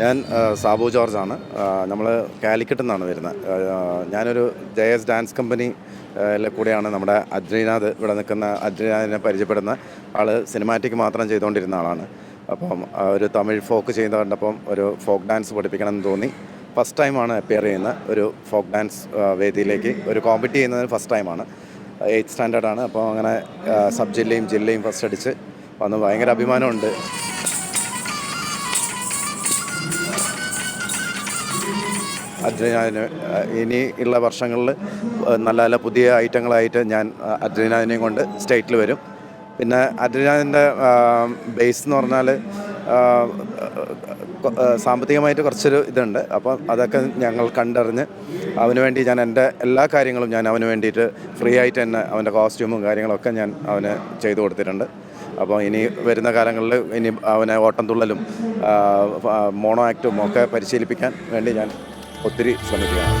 ഞാൻ സാബു ജോർജാണ് നമ്മൾ കാലിക്കറ്റ് നിന്നാണ് വരുന്നത്. ഞാനൊരു ജെ എസ് ഡാൻസ് കമ്പനി കൂടെയാണ് നമ്മുടെ അദ്രിനാഥ് ഇവിടെ നിൽക്കുന്ന അദ്രിനാഥിനെ പരിചയപ്പെടുന്ന ആൾ സിനിമാറ്റിക് മാത്രം ചെയ്തുകൊണ്ടിരുന്ന ആളാണ്. അപ്പം ഒരു തമിഴ് ഫോക്ക് ചെയ്യുന്ന കണ്ടപ്പം ഒരു ഫോക്ക് ഡാൻസ് പഠിപ്പിക്കണം എന്ന് തോന്നി ഫസ്റ്റ് ടൈമാണ് അപ്പിയർ ചെയ്യുന്ന ഒരു ഫോക്ക് ഡാൻസ് വേദിയിലേക്ക് ഒരു കോമ്പറ്റ് ചെയ്യുന്നത് ഫസ്റ്റ് ടൈമാണ് എയ്ത്ത് സ്റ്റാൻഡേർഡാണ് അപ്പോൾ അങ്ങനെ സബ് ജില്ലയും ജില്ലയും ഫസ്റ്റ് അടിച്ച് വന്ന് ഭയങ്കര അഭിമാനമുണ്ട്. അദ്രിനാഥിന് ഇനി ഉള്ള വർഷങ്ങളിൽ നല്ല നല്ല പുതിയ ഐറ്റങ്ങളായിട്ട് ഞാൻ അദ്രിനാഥിനെയും കൊണ്ട് സ്റ്റേറ്റിൽ വരും. പിന്നെ അദ്രിനാഥിന്റെ ബേസ് എന്ന് പറഞ്ഞാൽ സാമ്പത്തികമായിട്ട് കുറച്ചൊരു ഇതുണ്ട്. അപ്പം അതൊക്കെ ഞങ്ങൾ കണ്ടറിഞ്ഞ് അവന് വേണ്ടി ഞാൻ എന്റെ എല്ലാ കാര്യങ്ങളും ഞാൻ അവന് വേണ്ടിയിട്ട് ഫ്രീ ആയിട്ട് തന്നെ അവന്റെ കോസ്റ്റ്യൂമും കാര്യങ്ങളൊക്കെ ഞാൻ അവന് ചെയ്തു കൊടുത്തിട്ടുണ്ട്. അപ്പോൾ ഇനി വരുന്ന കാലങ്ങളിൽ ഇനി അവനെ ഓട്ടം തുള്ളലും മോണോ ആക്റ്റും ഒക്കെ പരിശീലിപ്പിക്കാൻ വേണ്ടി ഞാൻ ഒത്തിരി ശ്രമിക്കുകയാണ്.